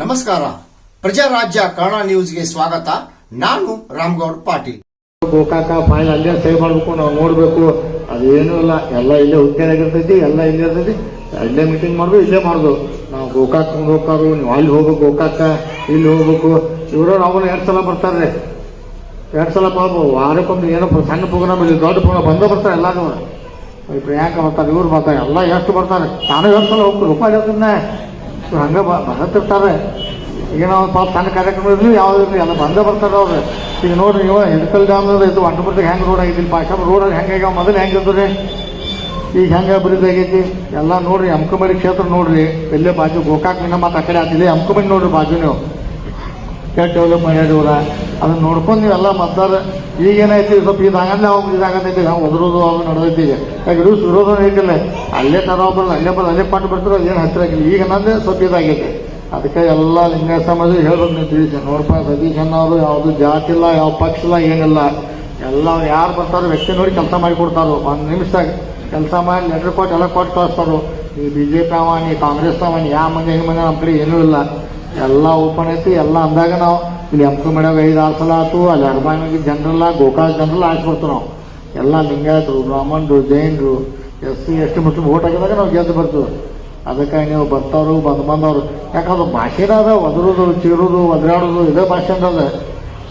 ನಮಸ್ಕಾರ. ಪ್ರಜಾರಾಜ್ಯ ಕನ್ನಡ ನ್ಯೂಸ್ಗೆ ಸ್ವಾಗತ. ನಾನು ರಾಮ್ಗೌಡ್ ಪಾಟೀಲ್. ಗೋಕಾಕ ಫೈಲ್ ಅಲ್ಲೇ ಸೇವ್ ಮಾಡ್ಬೇಕು, ನಾವು ನೋಡ್ಬೇಕು. ಅದೇನೂ ಇಲ್ಲ, ಎಲ್ಲ ಇಲ್ಲೇ ಹುದ್ದೆಯಾಗಿರ್ತೈತಿ ಎಲ್ಲ ಇಲ್ಲೇ ಇರ್ತೈತಿ. ಅಲ್ಲೇ ಮೀಟಿಂಗ್ ಮಾಡೋದು, ಇಲ್ಲೇ ಮಾಡೋದು. ನಾವು ಗೋಕಾಕ್ ಹೋಗ್ಕಾರು ನೀವು ಅಲ್ಲಿ ಹೋಗ್ಬೇಕು, ಗೋಕಾಕ, ಇಲ್ಲಿ ಹೋಗ್ಬೇಕು. ಇವರು ನಾವು ಎರಡು ಸಲ ಬರ್ತಾರೆ. ಎರಡು ಸಲ ಪಾಪ ವಾರಕ್ಕೊಂದು ಏನೋ ಸಣ್ಣ ಪ್ರೋಗ್ರಾಮ್ ಇಲ್ಲಿ ದೊಡ್ಡ ಪ್ರೋಗ್ರಾಮ್ ಬಂದೇ ಬರ್ತಾರೆ ಎಲ್ಲರೂ ಈ ಯಾಕೆ ಬರ್ತಾರೆ ಇವ್ರು ಬರ್ತಾರೆ ಎಲ್ಲ ಎಷ್ಟು ಬರ್ತಾರೆ? ತಾನು ಎರಡು ಸಲ ಹೋಗ್ತು ರೂಪಾಯಿ ಹೇಳ್ತೀನಿ ಇವ್ರು ಹಂಗೆ ಬರುತ್ತಿರ್ತಾರೆ ಏನೋ ಪಾಪ ಸಣ್ಣ ಕಾರ್ಯಕ್ರಮ ಇರಲಿ ಯಾವ್ದು ಇರಲಿ ಎಲ್ಲ ಬಂದೇ ಬರ್ತಾರೆ ಅವ್ರು. ಈಗ ನೋಡ್ರಿ ನೀವು ಎಡಕಲ್ ಡ್ಯಾಮ್ ಇದು ಅಂಟಪುರದಾಗ ಹೆಂಗೆ ರೋಡ್ ಆಗಿದ್ದಿಲ್ಲ ಪಾಶಾಪ ರೋಡ್ ಹೆಂಗೆ ಆಗ್ಯಾವ, ಮೊದಲು ಹೆಂಗೆ ರೀ ಈಗ ಹೆಂಗೆ ಅಭಿವೃದ್ಧಿ ಎಲ್ಲ ನೋಡ್ರಿ, ಅಂಕಮಡಿ ಕ್ಷೇತ್ರ ನೋಡ್ರಿ. ಇಲ್ಲೇ ಬಾಜು ಗೋಕಾಕ್ ನಿನ್ನ ಮಾತು ಆ ಕಡೆ ಆತಿಲ್ಲ ಅಂಕಮಡಿ ನೋಡ್ರಿ ಬಾಜು ನೀವು. ಕೆಟ್ಟ ಡೆವಲಪ್ ಮಾಡ್ಯಾರ ಅದನ್ನ ನೋಡ್ಕೊಂಡು ನೀವೆಲ್ಲ ಮತ್ತಾರ ಈಗ ಏನೈತಿ ಸ್ವಲ್ಪ ಇದಾಗಲ್ಲ ಅವಾಗ ಇದಾಗತ್ತೈತಿ ನಾವು ಒದರೋದು ಅವಾಗ ನಡೆದೈತಿ ಈಗ. ಯಾಕೆ ವಿರೋಧ ಐತಿಲ್ಲ, ಅಲ್ಲೇ ತರ ಬರೋದು ಅಲ್ಲೇ ಬರೋದು ಅಲ್ಲೇ ಪಾಠ ಬರ್ತಾರೆ ಏನು ಹತ್ತಿರ ಆಗಿಲ್ಲ. ಈಗ ನಂದೇ ಸ್ವಲ್ಪ ಇದಾಗೈತಿ. ಅದಕ್ಕೆ ಎಲ್ಲ ಲಿಂಗ ಸಮಾಜ ಹೇಳ್ಬೇಕು ನೀವು ತಿಳಿಸಿ ನೋಡಪ್ಪ ಸತೀಶ್ ಅನ್ನೋರು ಯಾವುದು ಜಾತಿ ಇಲ್ಲ ಯಾವ ಪಕ್ಷ ಇಲ್ಲ, ಏನಿಲ್ಲ. ಎಲ್ಲ ಯಾರು ಬರ್ತಾರೋ ವ್ಯಕ್ತಿ ನೋಡಿ ಕೆಲಸ ಮಾಡಿ ಕೊಡ್ತಾರೋ. ಒಂದು ನಿಮಿಷದಾಗ ಕೆಲಸ ಮಾಡಿ ಲೆಟ್ರ್ ಕೊಟ್ಟು ಎಲ್ಲ ಕೊಟ್ಟು ಕಳಿಸ್ತಾರೋ. ಈ ಬಿ ಜೆ ಪಿ ಅವ ನೀ ಕಾಂಗ್ರೆಸ್ ಅವ ನೀ ಯಾವ ಮಂದಿ, ಹೆಂಗೆ ಮಂದಿ ನಮ್ಮ ಕಡೆ ಏನೂ ಇಲ್ಲ. ಎಲ್ಲ ಓಪನ್ ಐತಿ, ಎಲ್ಲ ಅಂದಾಗ ನಾವು ಇಲ್ಲಿ ಎಂ ಪಿ ಮೇಡಮ್ ಐದು ಆರು ಸಲ ಆಯ್ತು ಅಲ್ಲಿ ಅರ್ಬಾಯಿಗೆ ಜನರಲ್ಲ ಗೋಕಾಕ್ ಜನರಲ್ಲ ಹಾಕ್ಬಿಡ್ತು ನಾವು ಎಲ್ಲ ಲಿಂಗಾಯತರು ಬ್ರಾಹ್ಮಣರು ಜೈನರು S C S T Muslim vote ಹಾಕಿದಾಗ ನಾವು ಗೆದ್ದು ಬರ್ತೀವಿ ಅದಕ್ಕೆ ನೀವು ಬರ್ತವರು ಬಂದು ಬಂದವರು ಯಾಕಂದ್ರೆ ಭಾಷೆನ ಅದ ಒದರೋದು ಚೀರೋದು ಒದರಾಡೋದು ಇದೇ ಭಾಷೆ ಅದ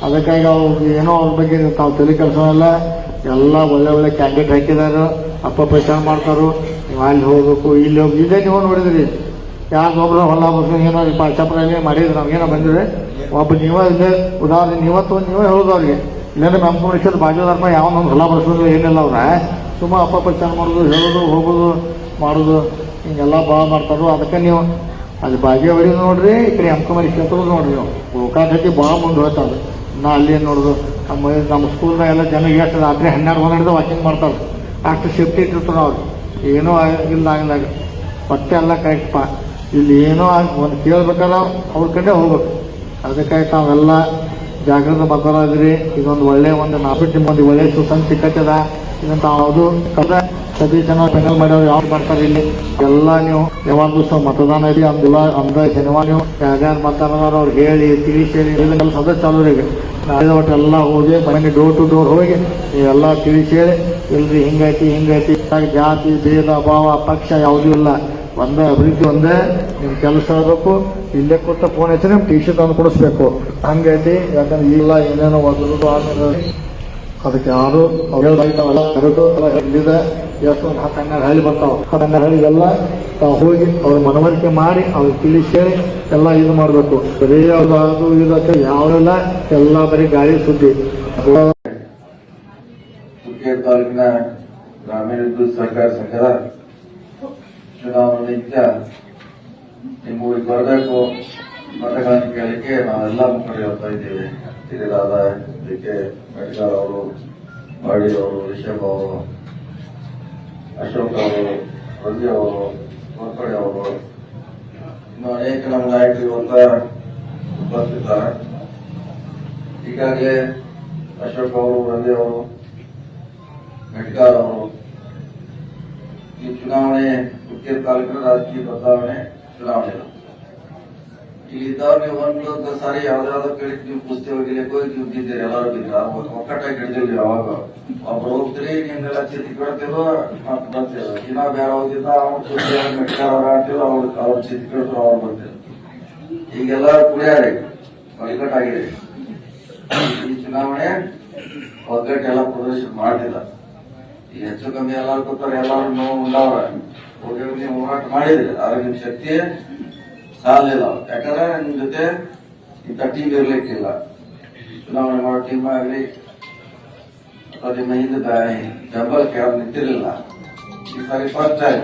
ಅದಕ್ಕಾಗಿ ಅವು ಏನೋ ಅವ್ರ ಬಗ್ಗೆ ತಾವು ತಲೆ ಕೆಲಸವಲ್ಲ ಎಲ್ಲ ಒಳ್ಳೆ ಒಳ್ಳೆ ಕ್ಯಾಂಡಿಡೇಟ್ ಅಪ್ಪ ಅಪ್ಪ ಮಾಡ್ತಾರು ನೀವು ಅಲ್ಲಿ ಹೋಗಬೇಕು ಇಲ್ಲಿ ಹೋಗಿ ಇದೇ ನೀವು ನೋಡಿದ್ರಿ ಯಾರು ಒಬ್ರು ಹೊಲ ಬಸ್ ಏನೋ ಪಾಠಾಪುರಲ್ಲಿ ಮಾಡಿದ್ರು ನಾವು ಏನೋ ಬಂದಿದೆ. ಒಬ್ಬ ನೀವೇ ಇಲ್ಲೇ ಉದಾಹರಣೆ ನೀವತ್ತು ನೀವೇ ಹೇಳೋದು ಅವ್ರಿಗೆ. ಇಲ್ಲಾಂದ್ರೆ ನಮ್ಮ ಮುಗಿಸಿದ ಯಾವ ಯಾವನೊಂದು ಹೊಲ ಬರ್ಸೋದು ಏನಿಲ್ಲ ಅವ್ರ. ಸುಮ್ಮ ಅಪಪ್ರಚಾರ ಮಾಡೋದು, ಹೇಳೋದು, ಹೋಗೋದು, ಮಾಡೋದು, ಹಿಂಗೆಲ್ಲ ಭಾಳ ಮಾಡ್ತಾರೋ. ಅದಕ್ಕೆ ನೀವು ಅದು ಬಾಜಿ ಅವರಿ ನೋಡ್ರಿ, ಈ ಕಡೆ ಅಂಕಮರಿ ಕ್ಷೇತ್ರ ನೋಡ್ರಿ ನೀವು. ಗೋಕಾಕ್ ಭಾಳ ಮುಂದೆ ಹೋಗ್ತಾರೆ ನಾ ಅಲ್ಲಿ ಏನು ನೋಡೋದು? ನಮ್ಮ ನಮ್ಮ ಸ್ಕೂಲ್ನಾಗ ಎಲ್ಲ ಜನ ಎಷ್ಟು ರಾತ್ರಿ ಹನ್ನೆರಡು ಒಂದು ಹಿಡಿದು ವಾಕಿಂಗ್ ಮಾಡ್ತಾರೆ ಅಷ್ಟು ಸೇಫ್ಟಿ ಇಟ್ಟಿರ್ತಾರೆ ಅವ್ರು. ಏನೂ ಆಗಿಲ್ಲ ಆಗಿಲ್ಲ. ಹೊಟ್ಟೆ ಎಲ್ಲ ಕರೆಕ್ಟ್ ಪಾ ಇಲ್ಲಿ ಏನೋ ಒಂದು ಕೇಳ್ಬೇಕಲ್ಲ, ಅವ್ರ ಕಡೆ ಹೋಗ್ಬೇಕು. ಅದಕ್ಕಾಗಿ ತಾವೆಲ್ಲ ಜಾಗೃತ ಬರ್ತಾರಿದ್ರಿ ಇದೊಂದು ಒಳ್ಳೆ ಒಂದು ನಾಲ್ಕು ಒಂದು ಒಳ್ಳೆ ಸುಸಂಗ್ ಸಿಕ್ಕತ್ತದ. ಇದನ್ನ ತಾವು ಕದ ಸತೀಶ್ ಜನ ಪೆನಲ್ ಮಾಡ್ಯಾವ ಯಾವ್ದು ಮಾಡ್ತಾರೆ ಇಲ್ಲಿ? ಎಲ್ಲ ನೀವು ಯಾವಾಗ ದಿವಸ ಮತದಾನ ಇದೆ ಅಂದಿಲ್ಲ ಅಂದ ಶನಿವಾರ ನೀವು ಯಾರ್ಯಾರು ಮತದಾನ ಅವ್ರು ಹೇಳಿ, ತಿಳಿಸಿ ಹೇಳಿ ಇದನ್ನೆಲ್ಲ ಸದಸ್ಯ ಚಾಲು ರೀ ನಾಳೆ ಒಟ್ಟು ಎಲ್ಲ ಹೋಗಿ, ಮನೆಗೆ ಡೋರ್ ಟು ಡೋರ್ ಹೋಗಿ, ನೀವೆಲ್ಲ ತಿಳಿಸಿ ಹೇಳಿ. ಇಲ್ರಿ, ಹಿಂಗೈತಿ ಹಿಂಗೈತಿ. ಜಾತಿ, ಭೇದ, ಭಾವ, ಪಕ್ಷ ಯಾವುದೂ ಇಲ್ಲ. ಒಂದೇ ಅಭಿವೃದ್ಧಿ ಒಂದೇ ನಿಮ್ಮ ಕೆಲಸ ಆಗಬೇಕು, ಇಲ್ಲೇ ಕೊಟ್ಟ ಫೋನ್ ಹಚ್ಚಿ ನಿಮ್ ಟಿ ಶರ್ಟ್ ತಂದು ಕೊಡಿಸ್ಬೇಕು. ಹಂಗೈತಿ, ಯಾಕಂದ್ರೆ ಇಲ್ಲ, ಏನೇನೋ ಒಂದು ಆಮೇಲೆ ಅದಕ್ಕೆ ಯಾರು ಅವ್ರೆಲ್ಲ ಕರೆದು ಎಲ್ಲ ಎಷ್ಟು ಒಂದು ಹತ್ತು ಹನ್ನೆರಡು ಹಳ್ಳಿ ಬರ್ತಾವ. ಹತ್ತು ಹನ್ನೆರಡು ಹಳ್ಳಿಗೆಲ್ಲ ತಾವು ಹೋಗಿ ಅವ್ರ ಮನವರಿಕೆ ಮಾಡಿ, ಅವ್ರಿಗೆ ತಿಳಿಸಿ ಎಲ್ಲ ಇದು ಮಾಡಬೇಕು. ಬರೀ ಅದು ಅದು ಇದಕ್ಕೆ ಯಾವೆಲ್ಲ ಎಲ್ಲ ಬರೀ ಗಾಳಿ ಸುದ್ದಿ. ತಾಲೂಕಿನ ಗ್ರಾಮೀಣ ಸಹಕಾರ ಸಂಘದ ಚುನಾವಣೆ ನಿಮ್ಮೂರಿಗೆ ಬರಬೇಕು ಮತಗಳನ್ನು ಕೇಳಲಿಕ್ಕೆ ನಾವೆಲ್ಲ ಮುಖಂಡರು ಹೇಳ್ತಾ ಇದ್ದೇವೆ. ಹಿರಿಯರಾದ ಡಿ ಕೆ ಅವರು ಬಾಡಿ ಅವರು, ರಿಷಬ್ ಅವರು, ಅಶೋಕ್ ಅವರು ರವಿ ಅವರು ಮಕ್ಕಳಿ ಅವರು, ಇನ್ನು ಅನೇಕ ನಮ್ಮ ನಾಯಕರು ಅಂತ ಬರ್ತಿದ್ದಾರೆ ಈಗಾಗಲೇ ಅಶೋಕ್ ಅವರು ರವಿ ಅವರು ಮೆಡ್ಗಾರ್ ಅವರು ಈ ಚುನಾವಣೆ ಉತ್ತರ ತಾಲೂಕಿನ ರಾಜಕೀಯ ಬದಲಾವಣೆ ಚುನಾವಣೆ. ಇದು. ಇಲ್ಲಿ ನೀವು ಒಂದೊಂದು ಸಾರಿ ಯಾವ್ದಾದ್ರು ಕೇಳಿ ನೀವು ಕುಸ್ತಿ ಹೋಗಿಲಿಕ್ಕೆ ಹೋಗಿ ನೀವು ಬಿದ್ದೀರಿ ಎಲ್ಲರೂ ಬಿದ್ದೀರಿ. ಒಕ್ಕಟ್ಟಾಗಿ ಹಿಡಿದಿಲ್ಲ ಯಾವಾಗ? ಒಬ್ರು ಹೋಗ್ತೀರಿ ನಿಮ್ಗೆಲ್ಲ ಚಿತ್ತಿ ಕೊಡ್ತಿರೋ, ಮತ್ತೆ ಬರ್ತೀರ. ದಿನ ಬೇರೆ ಹೋಗಿದ್ದ, ಅವ್ರು ಕುಸ್ತಿ ಅವ್ರ ಆಡ್ತಿರೋ ಅವ್ರು ಅವ್ರ ಚಿತ್ತಿ ಕೊಡ್ತಾರೋ, ಅವ್ರು ಬರ್ತೀರ. ಈಗೆಲ್ಲ ಕುಡಿಯಾರಿ ಒಗ್ಗಟ್ಟಾಗಿದೆ ಈ ಚುನಾವಣೆ ಒಗ್ಗಟ್ಟೆಲ್ಲ ಪ್ರದರ್ಶನ ಮಾಡಿಲ್ಲ ಈಗ ಹೆಚ್ಚು ಕಮ್ಮಿ ಎಲ್ಲಾರು ಕೂತಾರೆ ಎಲ್ಲಾರು ನೋವು ಉಂಡವ್ರ. ಹೋಗಿ ನೀವು ಹೋರಾಟ ಮಾಡಿದ್ರಿ ಆದ್ರೆ ನಿಮ್ ಶಕ್ತಿ ಸಾಲಿಲ್ಲ ಯಾಕಂದ್ರೆ ನಿಮ್ ಜೊತೆ ಇಂಥ ಟೀಮ್ ಇರ್ಲಿಕ್ಕಿಲ್ಲ. ಚುನಾವಣೆ ಮಾಡೋ ಟೀಮ್ ಆಗ್ಲಿ, ಅಥವಾ ನಿಮ್ಮ ಹಿಂದೆ ಬೆಂಬಲ ಕೇಳ ನಿಂತಿರ್ಲಿಲ್ಲ. ಈ ಸಾರಿ ಫಸ್ಟ್ ಟೈಮ್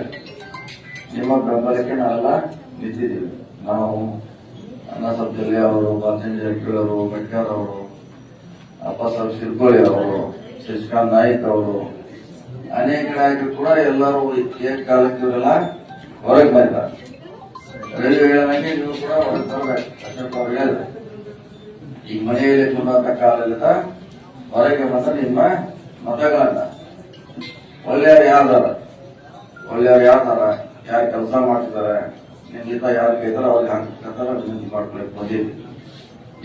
ನಿಮ್ಮ ಬೆಂಬಲಕ್ಕೆ ನಾವೆಲ್ಲ ನಿಂತಿದ್ದೀವಿ. ನಾವು ಅಣ್ಣ ಸಬ್ಜಲ್ಲಿ ಅವರು ಬಾಲಚಂದ್ರ ಜಾರಕಿಹೊಳಿ ಅವರು ಅವರು, ಅಪ್ಪ ಸಾಹೇಬ್ ಶಿರ್ಕೋಳಿ ಅವರು, ಶಶಿಕಾಂತ್ ನಾಯ್ಕ್ ಅವರು ಅನೇಕ ನಾಯಕರು ಕೂಡ ಎಲ್ಲರೂ ಏಕಕಾಲಕ್ಕೆ ಇವರೆಲ್ಲ ಹೊರಗೆ ಬಂದಿದ್ದಾರೆ. ರೈಲ್ವೆ ಹೇಳಿದಂಗೆ ನೀವು ಕೂಡ ಹೊರಗೆ ತರಬೇಕು ಅಶೋಕ್ ಅವ್ರು ಹೇಳಿದ್ರೆ. ಈ ಮನೆಯಲ್ಲಿ ಕುಂದಂತ ಕಾಲದಿಂದ ಹೊರಗೆ ಬಂದ ನಿಮ್ಮ ಮತಗಳನ್ನ. ಒಳ್ಳೆಯವ್ರು ಯಾರ್ದಾರ? ಒಳ್ಳೆಯವ್ರು ಯಾರ್ದಾರ? ಯಾರು ಕೆಲಸ ಮಾಡ್ತಿದ್ದಾರೆ? ನಿಮ್ ಯಾರು ಇದಾರೆ ಅವ್ರಿಗೆ ಹಾಕ್ತಾರೆ ವಿನಂತಿ ಮಾಡ್ಕೊಳಕ್ ಬಂದಿದ್ವಿ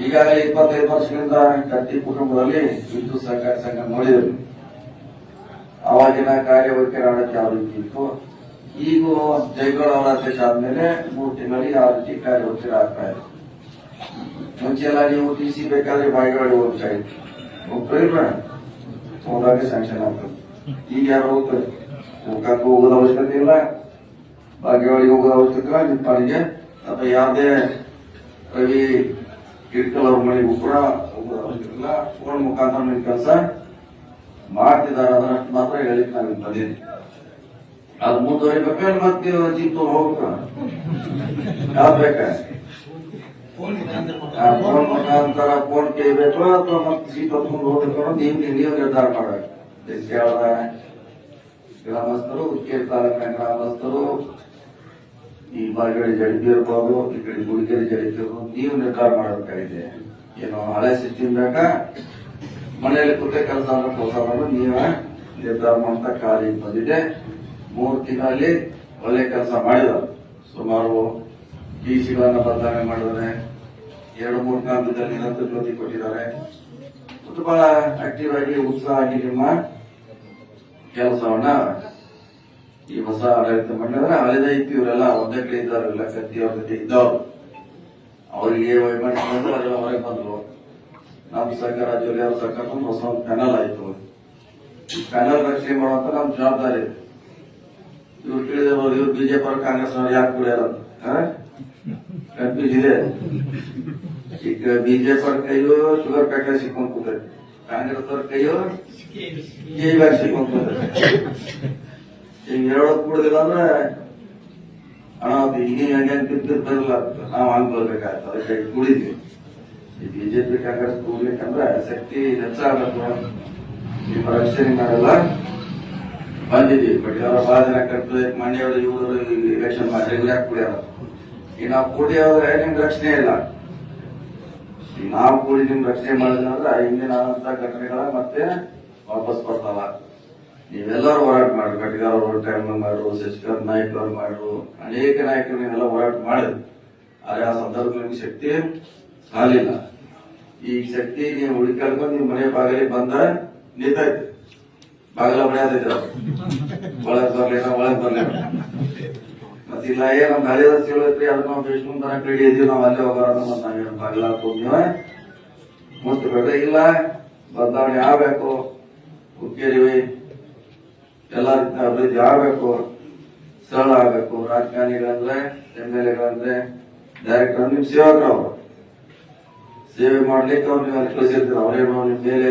ಈಗಾಗಲೇ ಇಪ್ಪತ್ತೈದು ವರ್ಷಗಳಿಂದ ಕಟ್ಟಿ ಕುಟುಂಬದಲ್ಲಿ ವಿದ್ಯುತ್ ಸಹಕಾರಿ ಸಂಘ ನೋಡಿದ್ರು ಅವಾಗಿನ ಕಾರ್ಯವೈಖರಿ ಆಡಳಿತ ಯಾವ ರೀತಿ ಇತ್ತು ಈಗ ಜೈಗೌಡ ಅವರ ಅಧ್ಯಕ್ಷ ಆದ್ಮೇಲೆ ಮೂರು ತಿಂಗಳಿಗೆ ಯಾವ ರೀತಿ ಕಾರ್ಯವೈಖರಿ ಆಗ್ತಾ ಇದೆ. ಮುಂಚೆ ಎಲ್ಲ ನೀವು ಟಿ ಸಿ ಬೇಕಾದ್ರೆ ಬಾಯಿಗಳು ಹೋಗ್ತಾ ಇತ್ತು ಹೋಗ್ತಾ ಹೋದಾಗ ಸ್ಯಾಂಕ್ಷನ್ ಆಗ್ತದೆ. ಈಗ ಯಾರು ಹೋಗ್ತಾರೆ? ಹೋಗಕ್ಕೆ ಹೋಗೋದ ಅವಶ್ಯಕತೆ ಇಲ್ಲ. ಭಾಗ್ಯವಾಳಿಗೆ ಹೋಗೋದ ಅವಶ್ಯಕತೆ ಇಲ್ಲ. ನಿಪ್ಪಾಣಿಗೆ ಅಥವಾ ಯಾವುದೇ ರವಿ ಕಿಡ್ಕಲ್ ಅವ್ರ ಮನೆಗೂ ಕೂಡ ಹೋಗೋದ ಅವಶ್ಯಕತೆ ಇಲ್ಲ. ಫೋನ್ ಮುಖಾಂತರ ನಿಮ್ಮ ಕೆಲಸ ಮಾಡ್ತಿದ್ದಾರೆ ಅದರಷ್ಟು ಮಾತ್ರ ಹೇಳಿಕ್ ನಾನು ಬಂದಿದ್ದೆ ಅದು ಮುಂದುವರಿಬೇಕಾದ್ರೆ ಮತ್ತೆ ಚಿತ್ತು ಯಾವ್ದು ಬೇಕಾ? ಆ ಫೋನ್ ಮುಖಾಂತರ ಫೋನ್ ಪೇ ಬೇಕು ಅಥವಾ ಮತ್ತೆ ಸೀಟ್ ಹೊತ್ಕೊಂಡು ಹೋಗ್ಬೇಕು? ನೀವು ನೀವು ನಿರ್ಧಾರ ಮಾಡಬೇಕು. ಗ್ರಾಮಸ್ಥರು ಉಚ್ಚೇರಿ ತಾಲೂಕಿನ ಗ್ರಾಮಸ್ಥರು ಈ ಬಾಗೇಡಿ ಜಡಿಪಿ ಇರ್ಬೋದು ಈ ಕಡೆ ಗುಡಿಗೇರಿ ಜಡಿಪಿ ಇರ್ಬೋದು ನೀವು ನಿರ್ಧಾರ ಮಾಡಬೇಕಾಗಿದೆ. ಏನೋ ಹಳೆ ಸಿಸ್ಟಮ್ ಬೇಕಾ? ಮನೆಯಲ್ಲಿ ಕೂತೆ ಕೆಲಸ ಮಾಡೋದು ನೀವೇ ನಿರ್ಧಾರ ಮಾಡುವಂತ ಕಾರ್ಯ ಬಂದಿದೆ. ಮೂರು ತಿಂಗಳಲ್ಲಿ ಒಳ್ಳೆ ಕೆಲಸ ಮಾಡಿದ ಸುಮಾರು ಡಿ ಸಿಗಳನ್ನ ಬದಲಾವಣೆ ಮಾಡಿದ್ದಾರೆ. ಎರಡು ಮೂರು ಕಾಲದಲ್ಲಿ ನಿರಂತರ ಜ್ಯೋತಿ ಕೊಟ್ಟಿದ್ದಾರೆ. ಬಹಳ ಆಕ್ಟಿವ್ ಆಗಿ, ಉತ್ಸಾಹ ಆಗಿ ನಿಮ್ಮ ಕೆಲಸವನ್ನ ಈ ಹೊಸ ಆಡಳಿತ ಮಾಡಿದ್ರೆ ಹಳೆದ ಇತ್ತು ಇವರೆಲ್ಲ ಒಂದೇ ಕಡೆ ಇದ್ದಾರಲ್ಲ ಕತ್ತಿ ಅವ್ರ ಜೊತೆ ಇದ್ದವರು. ಅವರಿಗೆ ವೈಮಾನಿಕ ಅವರೇ ಬಂದ್ರು. ನಮ್ಮ ಸರ್ಕಾರ ಜೊತೆ ಅವ್ರ ಸರ್ಕಾರ ಹೊಸ ಒಂದು ಪ್ಯಾನಲ್ ಆಯ್ತು. ಈ ಪ್ಯಾನಲ್ ರಕ್ಷಣೆ ಮಾಡುವಂತ ನಮ್ಮ ಜವಾಬ್ದಾರಿ ಇವ್ರು ತಿಳಿದವರು ಇವ್ರು ಬಿಜೆಪಿ ಅವ್ರು ಕಾಂಗ್ರೆಸ್ ಅವ್ರು ಯಾಕೆ ಕುಡಿಯಾರ ಕನ್ಫ್ಯೂಸ್ ಇದೆ. ಈಗ ಬಿಜೆಪಿ ಅವ್ರ ಕೈಯೋ ಶುಗರ್ ಫ್ಯಾಕ್ಟರಿ ಸಿಕ್ಕೊಂಡ್ ಕೂತೈತಿ ಕಾಂಗ್ರೆಸ್ ಅವ್ರ ಕೈಯು ಕೆ ಬ್ಯಾಗ್ ಸಿಕ್ಕೊಂಡ್ ಈಗ ಎರಡು ಕೂಡದಿಲ್ಲ ಅಂದ್ರೆ ಹಣ ಈಗ ಹೆಂಗೆ ಬರಲ್ಲ ನಾವು ಹಂಗ್ ಬರ್ಬೇಕಾಗ್ತದೆ ಕೂಡಿದ್ವಿ. ಈ ಬಿಜೆಪಿ ಕಾಂಗ್ರೆಸ್ ಕೂಡ್ಲಿಕ್ಕಂದ್ರೆ ಶಕ್ತಿ ಹೆಚ್ಚಾಗಬೇಕು ನಿಮ್ಮ ರಕ್ಷಣೆ ಮಾಡಲ್ಲ. ಬಂದಿದ್ದೀವಿ ಬಟ್ ಅವರ ಬಹಳ ಜನ ಕರ್ತದೆ ಮನೆಯವರು ಇವರು ಎಲೆಕ್ಷನ್ ಮಾಡಿ ಯಾಕೆ ಕುಡಿಯೋದು ಈಗ ನಾವು ಕುಡಿಯೋದ್ರೆ ನಿಮ್ ರಕ್ಷಣೆ ಇಲ್ಲ. ಈಗ ನಾವು ಕೂಡಿ ನಿಮ್ ರಕ್ಷಣೆ ಮಾಡಿದ್ರೆ ಹಿಂದಿನ ಘಟನೆಗಳ ಮತ್ತೆ ವಾಪಸ್ ಬರ್ತಾವ. ನೀವೆಲ್ಲರೂ ಹೋರಾಟ ಮಾಡ್ರಿ. ಕಟ್ಟಿಗಾರ ಹೋರಾಟ ಮಾಡ್ರು ಶಶಿಕಾಂತ್ ನಾಯಕರು ಅವ್ರು ಮಾಡ್ರು. ಅನೇಕ ನಾಯಕರು ನೀವೆಲ್ಲ ಹೋರಾಟ ಮಾಡಿದ್ರು. ಆದ್ರೆ ಆ ಸಂದರ್ಭದಲ್ಲಿ ಶಕ್ತಿ ಸಾಲಿಲ್ಲ ಈ ಶಕ್ತಿ ನೀವು ಹುಡುಕಾಡ್ಕೊಂಡು ನಿಮ್ ಮನೆ ಬಾಗಿಲಿಗೆ ಬಂದ ನಿಂತೈತಿ. ಬಾಗಿಲ ಹೊಡೆಯೋದಿದ್ರ ಒಳಗ್ ಬರ್ಲಿಲ್ಲ ಒಳಗ್ ಬರ್ಲಿಲ್ಲ ಮತ್ತಿಲ್ಲ ಏ, ನಮ್ ಹಳೆ ರಸ್ತೆ ಹೇಳತ್ರಿ ಅದ್ ನಾವು ವಿಷ್ಣು ಕ್ರೀಡೆ ಇದೀವಿ, ನಾವ್ ಅಲ್ಲೇ ಹೋಗೋಣ ಮತ್ ನಾವೇನು ಬಾಗಿಲ ಹಾಕೋದ್ ನೀವ ಬೇಡ ಇಲ್ಲ, ಬದಲಾವಣೆ ಆಗ್ಬೇಕು. ಹುಕ್ಕೇರಿವಿ. ಎಲ್ಲ ರೀತಿಯ ಅಭಿವೃದ್ಧಿ ಆಗ್ಬೇಕು. ಸರಳ ಆಗ್ಬೇಕು. ರಾಜಕಾರಣಿಗಳಂದ್ರೆ, ಎಂ ಎಲ್ ಎಗಳಂದ್ರೆ ಡೈರೆಕ್ಟರ್ ನಿಮ್ ಸೇವಕರು ಅವರು. ಸೇವೆ ಮಾಡ್ಲಿಕ್ಕೆ ಅವ್ರು ಅಲ್ಲಿ ಕಳಿಸಿರ್ತಾರೆ. ಅವ್ರೇನು ನಿಮ್ ಮೇಲೆ,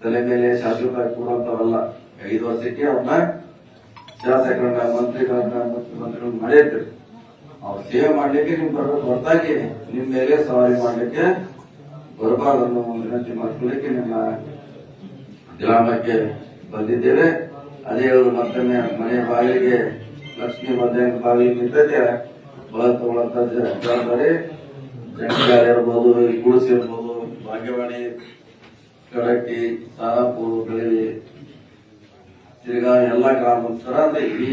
ತಲೆ ಮೇಲೆ ಶಾಸಕರಾಗಿ ಕೊಡುವಂತವಲ್ಲ ಐದು ವರ್ಷಕ್ಕೆ ಅವ್ರನ್ನ ಶಾಸಕರನ್ನ, ಮಂತ್ರಿಗಳನ್ನ ಮುಖ್ಯಮಂತ್ರಿಗಳನ್ನ ಮಾಡಿರ್ತಾರೆ. ಅವ್ರು ಸೇವೆ ಮಾಡ್ಲಿಕ್ಕೆ ನಿಮ್ ಬರ್ಬೇಕು ಹೊರತಾಗಿ ನಿಮ್ ಮೇಲೆ ಸವಾರಿ ಮಾಡ್ಲಿಕ್ಕೆ ಒಂದು ವಿನಂತಿ ಮಾಡ್ಕೊಳ್ಳಿಕ್ಕೆ ನಿಮ್ಮ ಗ್ರಾಮಕ್ಕೆ ಬಂದಿದ್ದೇವೆ. ಅದೇ ಅವರು ಮತ್ತೊಮ್ಮೆ, ಮನೆಯ ಬಾಗಿಲಿಗೆ ಲಕ್ಷ್ಮೀ ಮಧ್ಯಾಹ್ನ ಬಾಗಿಲಿಗೆ ನಿಂತೈತೆ ಬಳ ತಗೊಳ್ಳಂತ ಜವಾಬ್ದಾರಿ ಇರ್ಬೋದು ಈ ಗುಡಿಸಿ ಇರ್ಬೋದು ಭಾಗ್ಯವಾಣಿ ಕಡಟ್ಟಿ ಸಾರಾಪುರ ಬೆಳಿ ತಿರ್ಗಾ ಎಲ್ಲ ಗ್ರಾಮಸ್ಥರ ಇಡೀ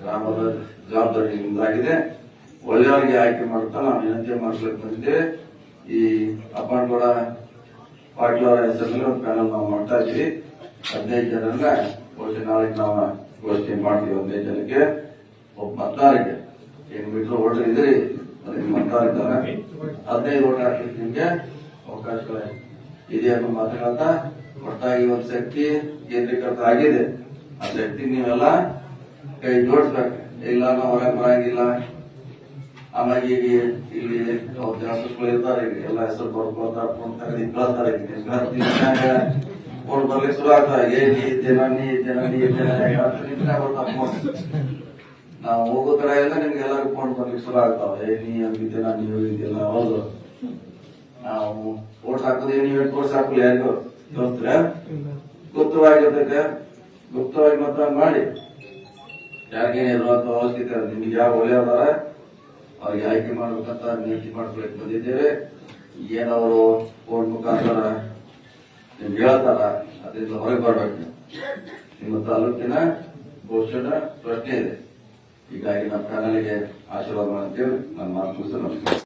ಗ್ರಾಮದ ಜವಾಬ್ದಾರಿ ನಿಮ್ದಾಗಿದೆ. ಒಳ್ಳೆಯವರಿಗೆ ಆಯ್ಕೆ ಮಾಡ್ತಾ ನಾವು ವಿನಂತಿ ಮಾಡಿಸ್ಲಿಕ್ಕೆ ಬಂದಿದ್ದೇವೆ. ಈ ಅಪ್ಪನಗೌಡ ಪಾಟೀಲ್ ಅವರ ಹೆಸರಿನಲ್ಲಿ ಒಂದು ಪ್ಯಾನಲ್ ನಾವು ಮಾಡ್ತಾ ಇದ್ವಿ. ಹದಿನೈದು ಜನರನ್ನ ಬಹುಶಃ ನಾಳೆ ನಾವು ಘೋಷಣೆ ಮಾಡ್ತೀವಿ ಹದಿನೈದು ಜನಕ್ಕೆ. ಒಬ್ಬ ಮತದಾರರಿಗೆ. ಏನು ಮೀಟರ್ ಓಟರ್ ಅದಕ್ಕೆ ಮತದಾರ ಇದ್ದಾರೆ ಹದಿನೈದು ಓಟ್ ನಿಮ್ಗೆ ಅವಕಾಶಗಳ ಇದೆ ಅನ್ನೋ ಮಾತುಗಳನ್ನ ಒಟ್ಟಾಗಿ ಒಂದು ಶಕ್ತಿ ಕೇಂದ್ರೀಕೃತ ಆಗಿದೆ ಆ ಶಕ್ತಿ ನೀವೆಲ್ಲ ಕೈ ಜೋಡಿಸ್ಬೇಕು ಇಲ್ಲ ನಾವು ಹೊರಗೆ ಬರಂಗಿಲ್ಲ ಆಮೇಲೆ ಈಗ ಇಲ್ಲಿ ಜಾಸ್ತಿಗಳು ಇರ್ತಾರೆ ಈಗ ಎಲ್ಲ ಹೆಸರು ಬರ್ಕೊಳ್ತಾರೆ ಕಳ್ತಾರೆ ಫೋನ್ ಬರ್ಲಿಕ್ಕೆ ಶುರು ಆಗ್ತಾರೆ ಏ ನೀ ಇದ್ದೇನ ನೀ ಜನ ನೀ ಜನ ಫೋನ್ ನಾವು ಹೋಗೋ ತರ ಎಲ್ಲ ನಿಮ್ಗೆ ಎಲ್ಲರೂ ಫೋನ್ ಬರ್ಲಿಕ್ಕೆ ಶುರು ಆಗ್ತಾವೆ. ನೀ ನಾನು ನೀವು ಇದೆಲ್ಲ ಹೌದು. ನಾವು ಓಟ್ ಹಾಕೋದು ಏನು ಹೇಳಿ ಕೋರ್ಸ್ ಹಾಕಲಿ ಯಾರಿಗೂ? ದೋಸ್ತ್ರ ಗುಪ್ತವಾಗಿರ್ತೈತೆ ಗುಪ್ತವಾಗಿ ಮತ ಮಾಡಿ. ಯಾರಿಗೇನು ಇರುವಂತ ಅವಶ್ಯಕತೆ. ನಿಮ್ಗೆ ಯಾವ ಒಳ್ಳೆಯದಾರ ಅವ್ರಿಗೆ ಆಯ್ಕೆ ಮಾಡ್ಬೇಕಂತ ನೀತಿ ಮಾಡ್ಕೊಳಕ್ ಬಂದಿದ್ದೇವೆ ಏನವರು ಫೋನ್ ಮುಖಾಂತರ ನಿಮ್ಗೆ ಹೇಳ್ತಾರ, ಅದರಿಂದ ಹೊರಗೆ ಬರ್ಬೇಕು. ನಿಮ್ಮ ತಾಲೂಕಿನ ಘೋಷಣೆ ಪ್ರಶ್ನೆ ಇದೆ. ಹೀಗಾಗಿ ನಮ್ಮ ಚಾನಲ್ಗೆ ಆಶೀರ್ವಾದ ಮಾಡ್ತೇವೆ ನನ್ನ ಮಾತು. ನಮಸ್ಕಾರ